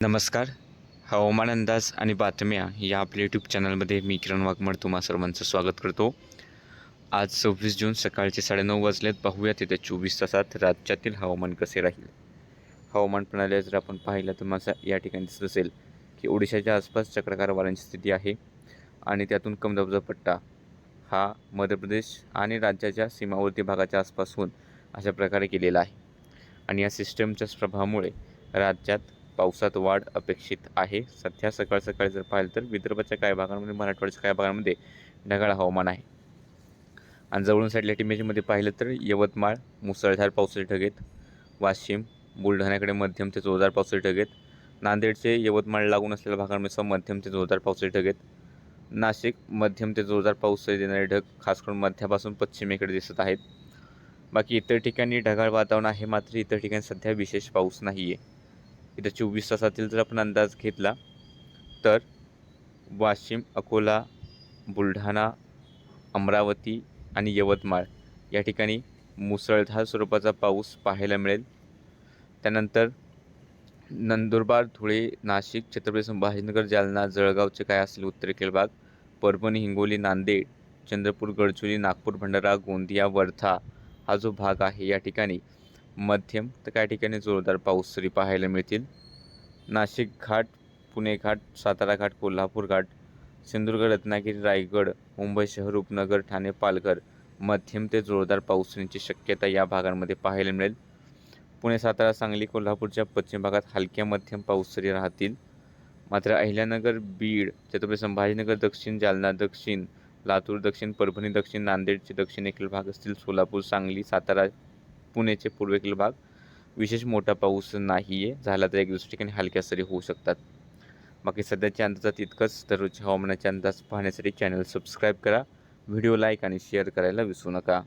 नमस्कार. हवामान अंदाज आणि बातम्या या आपल्या यूट्यूब चॅनलमध्ये मी किरण वाघमड तुम्हा सर्वांचं स्वागत करतो. आज सव्वीस जून सकाळचे साडेनऊ वाजलेत. पाहूयात येत्या चोवीस तासात राज्यातील हवामान कसे राहील. हवामान प्रणाली जर आपण पाहिलं तर माझा या ठिकाणी दिसत असेल की ओडिशाच्या आसपास चक्रकार वाऱ्यांची स्थिती आहे आणि त्यातून कमदबजा पट्टा हा मध्य प्रदेश आणि राज्याच्या सीमावर्ती भागाच्या आसपासून अशा प्रकारे केलेला आहे. आणि या सिस्टमच्याच प्रभावामुळे राज्यात पावसात वाढ अपेक्षित आहे. सध्या सकाळ सकाळी जर पाहिलं तर विदर्भाच्या काही भागांमध्ये मराठवाड्याच्या काही भागांमध्ये ढगाळ हवामान आहे. आणि जवळून सॅटेलाईट इमेजमध्ये पाहिलं तर यवतमाळ मुसळधार पावसाचे ढगेत वाशिम बुलढाण्याकडे मध्यम ते जोरदार पावसाचे ढगेत नांदेडचे यवतमाळ लागून असलेल्या भागांमध्ये सुद्धा मध्यम ते जोरदार पावसाचे ढगेत नाशिक मध्यम ते जोरदार पाऊस देणारे ढग खास करून मध्यापासून पश्चिमेकडे दिसत आहेत. बाकी इतर ठिकाणी ढगाळ वातावरण आहे मात्र इतर ठिकाणी सध्या विशेष पाऊस नाही आहे इथं चोवीस तासातील जर आपण अंदाज घेतला तर वाशिम अकोला बुलढाणा अमरावती आणि यवतमाळ या ठिकाणी मुसळधार स्वरूपाचा पाऊस पाहायला मिळेल. त्यानंतर नंदुरबार धुळे नाशिक छत्रपती संभाजीनगर जालना जळगावचे काय असेल उत्तरेकडील भाग परभणी हिंगोली नांदेड चंद्रपूर गडचिरोली नागपूर भंडारा गोंदिया वर्धा हा जो भाग आहे या ठिकाणी मध्यम तर काही ठिकाणी जोरदार पाऊस तरी पाहायला मिळतील. नाशिक घाट पुणे घाट सातारा घाट कोल्हापूर घाट सिंधुदुर्ग रत्नागिरी रायगड मुंबई शहर उपनगर ठाणे पालघर मध्यम ते जोरदार पाऊस शक्यता या भागांमध्ये पाहायला मिळेल. पुणे सातारा सांगली कोल्हापूरच्या पश्चिम भागात हलक्या मध्यम पाऊस तरी राहतील. मात्र अहिल्यानगर बीड छत्रपती संभाजीनगर दक्षिण जालना दक्षिण लातूर दक्षिण परभणी दक्षिण नांदेडचे दक्षिणेकडील भाग असतील सोलापूर सांगली सातारा पुणेचे पूर्वेकडील भाग विशेष मोठा पाऊस नाही आहे झाला तर एक दुसऱ्या ठिकाणी हलक्या सरी होऊ शकतात. बाकी सध्याच्या अंदाजात इतकंच. दररोजच्या हवामानाचे अंदाज पाहण्यासाठी चॅनल सबस्क्राईब करा. व्हिडिओ लाईक आणि शेअर करायला विसरू नका.